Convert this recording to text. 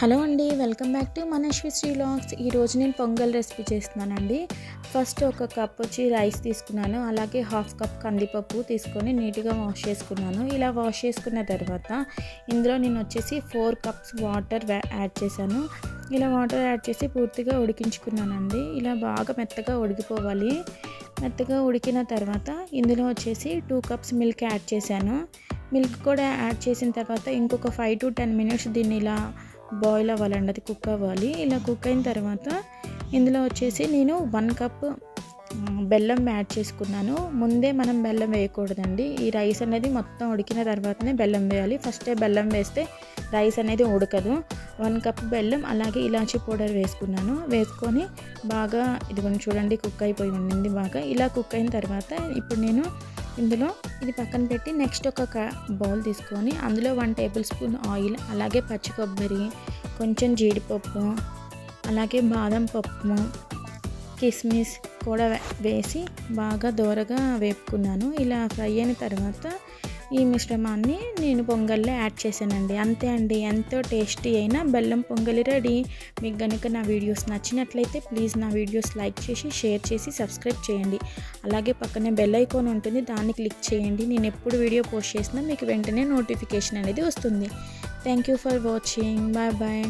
Hello అండి welcome back to మనశ్వి శ్రీలాగ్స్ ఈరోజు నేను పొంగల్ రెసిపీ చేస్తున్నానండి. ఫస్ట్ ఒక కప్ వచ్చి రైస్ తీసుకున్నాను. అలాగే హాఫ్ కప్ కందిపప్పు తీసుకొని నీట్గా వాష్ చేసుకున్నాను. ఇలా వాష్ చేసుకున్న తర్వాత ఇందులో నేను వచ్చేసి ఫోర్ కప్స్ వాటర్ యాడ్ చేశాను. ఇలా వాటర్ యాడ్ చేసి పూర్తిగా ఉడికించుకున్నానండి. ఇలా బాగా మెత్తగా ఉడికిపోవాలి. మెత్తగా ఉడికిన తర్వాత ఇందులో వచ్చేసి టూ కప్స్ మిల్క్ యాడ్ చేశాను. మిల్క్ కూడా యాడ్ చేసిన తర్వాత ఇంకొక ఫైవ్ టు టెన్ మినిట్స్ దీన్ని ఇలా బాయిల్ అవ్వాలండి అది కుక్ అవ్వాలి. ఇలా కుక్ అయిన తర్వాత ఇందులో వచ్చేసి నేను వన్ కప్ బెల్లం యాడ్ చేసుకున్నాను. ముందే మనం బెల్లం వేయకూడదండి. ఈ రైస్ అనేది మొత్తం ఉడికిన తర్వాతనే బెల్లం వేయాలి. ఫస్టే బెల్లం వేస్తే రైస్ అనేది ఉడకదు. వన్ కప్ బెల్లం అలాగే ఇలాచి పౌడర్ వేసుకున్నాను. వేసుకొని బాగా ఇదిగోండి చూడండి కుక్ అయిపోయి ఉండింది బాగా. ఇలా కుక్ అయిన తర్వాత ఇప్పుడు నేను ఇందులో ఇది పక్కన పెట్టి నెక్స్ట్ ఒక బౌల్ తీసుకొని అందులో వన్ టేబుల్ స్పూన్ ఆయిల్ అలాగే పచ్చి కొబ్బరి కొంచెం జీడిపప్పు అలాగే బాదం పప్పు కిస్మిస్ కూడా వేసి బాగా దూరగా వేపుకున్నాను. ఇలా ఫ్రై అయిన తర్వాత ఈ మిశ్రమాన్ని నేను పొంగల్లో యాడ్ చేశానండి. అంతే అండి. ఎంతో టేస్టీ అయిన బెల్లం పొంగలి రెడీ. మీకు కనుక నా వీడియోస్ నచ్చినట్లయితే ప్లీజ్ నా వీడియోస్ లైక్ చేసి షేర్ చేసి సబ్స్క్రైబ్ చేయండి. అలాగే పక్కనే బెల్ ఐకాన్ ఉంటుంది దాన్ని క్లిక్ చేయండి. నేను ఎప్పుడు వీడియో పోస్ట్ చేసినా మీకు వెంటనే నోటిఫికేషన్ అనేది వస్తుంది. Thank you for watching. Bye bye.